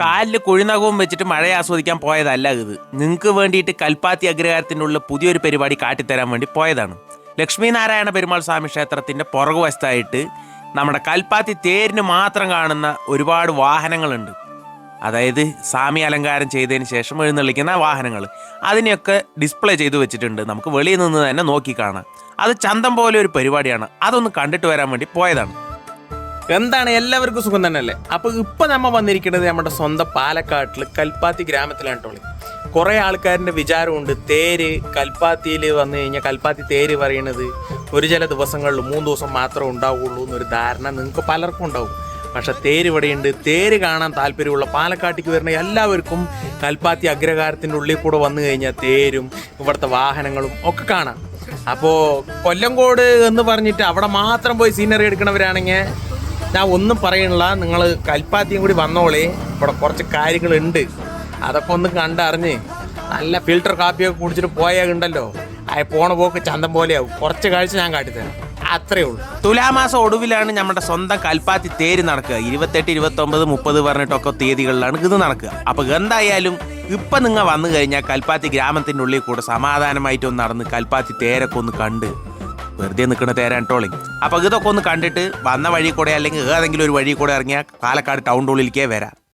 കാലിൽ കുഴിനകവും വെച്ചിട്ട് മഴ ആസ്വദിക്കാൻ പോയതല്ല ഇത്. നിങ്ങൾക്ക് വേണ്ടിയിട്ട് കൽപ്പാത്തി അഗ്രഹാരത്തിനുള്ള പുതിയൊരു പരിപാടി കാട്ടിത്തരാൻ വേണ്ടി പോയതാണ്. ലക്ഷ്മി നാരായണ പെരുമാൾ സ്വാമി ക്ഷേത്രത്തിന്റെ പുറകുവശത്തായിട്ട് നമ്മുടെ കൽപ്പാത്തി തേരിന് മാത്രം കാണുന്ന ഒരുപാട് വാഹനങ്ങളുണ്ട്. അതായത് സ്വാമി അലങ്കാരം ചെയ്തതിന് ശേഷം എഴുന്നള്ളിക്കുന്ന വാഹനങ്ങൾ. അതിനെയൊക്കെ ഡിസ്പ്ലേ ചെയ്തു വെച്ചിട്ടുണ്ട്. നമുക്ക് വെളിയിൽ നിന്ന് തന്നെ നോക്കി കാണാം. അത് ചന്തം പോലെ ഒരു പരിപാടിയാണ്. അതൊന്ന് കണ്ടിട്ട് വരാൻ വേണ്ടി പോയതാണ്. എന്താണ് എല്ലാവർക്കും സുഖം തന്നെയല്ലേ? അപ്പൊ ഇപ്പൊ നമ്മ വന്നിരിക്കുന്നത് നമ്മുടെ സ്വന്തം പാലക്കാട്ടിൽ കൽപ്പാത്തി ഗ്രാമത്തിലാണ് ടോളി കുറെ ആൾക്കാരിന്റെ വിചാരമുണ്ട് തേര് കൽപ്പാത്തിയിൽ വന്നു കഴിഞ്ഞാൽ കൽപ്പാത്തി തേര് പറയണത് ഒരു ചില ദിവസങ്ങളിൽ മൂന്ന് ദിവസം മാത്രമേ ഉണ്ടാവുള്ളൂ എന്നൊരു ധാരണ നിങ്ങൾക്ക് പലർക്കും ഉണ്ടാവും. പക്ഷെ തേര് ഇവിടെയുണ്ട്. തേര് കാണാൻ താല്പര്യമുള്ള പാലക്കാട്ടേക്ക് വരുന്ന എല്ലാവർക്കും കൽപ്പാത്തി അഗ്രഹാരത്തിന്റെ ഉള്ളിൽ കൂടെ വന്നു കഴിഞ്ഞാൽ തേരും ഇവിടുത്തെ വാഹനങ്ങളും ഒക്കെ കാണാം. അപ്പോൾ കൊല്ലംകോട് എന്ന് പറഞ്ഞിട്ട് അവിടെ മാത്രം പോയി സീനറി എടുക്കണവരാണെങ്കിൽ ഞാൻ ഒന്നും പറയണില്ല. നിങ്ങൾ കൽപ്പാത്തിയും കൂടി വന്നോളേ. ഇവിടെ കുറച്ച് കാര്യങ്ങളുണ്ട്. അതൊക്കെ ഒന്ന് കണ്ടറിഞ്ഞ് നല്ല ഫിൽട്ടർ കാപ്പിയൊക്കെ കുടിച്ചിട്ട് പോയാൽ ഉണ്ടല്ലോ ആ പോണ പോക്ക് ചന്തം പോലെയാവും. കുറച്ച് കാഴ്ച ഞാൻ കാട്ടിത്തരാം. അത്രേ ഉള്ളൂ. തുലാമാസം ഒടുവിലാണ് നമ്മുടെ സ്വന്തം കൽപ്പാത്തി തേര് നടക്കുക. ഇരുപത്തെട്ട് ഇരുപത്തൊമ്പത് മുപ്പത് പറഞ്ഞിട്ടൊക്കെ തീയതികളിലാണ് ഇത് നടക്കുക. അപ്പൊ എന്തായാലും ഇപ്പൊ നിങ്ങൾ വന്നു കഴിഞ്ഞാൽ കൽപ്പാത്തി ഗ്രാമത്തിന്റെ ഉള്ളിൽ കൂടെ സമാധാനമായിട്ട് ഒന്ന് നടന്ന് കൽപ്പാത്തി തേരൊക്കെ ഒന്ന് കണ്ട് വെറുതെ നിൽക്കുന്ന തേരാൻ ട്രോളിങ് അപ്പോൾ ഇതൊക്കെ ഒന്ന് കണ്ടിട്ട് വന്ന വഴി കൂടെ അല്ലെങ്കിൽ ഏതെങ്കിലും ഒരു വഴി കൂടെ ഇറങ്ങിയാൽ പാലക്കാട് ടൗൺ ഉള്ളിലേക്കേ വരാം.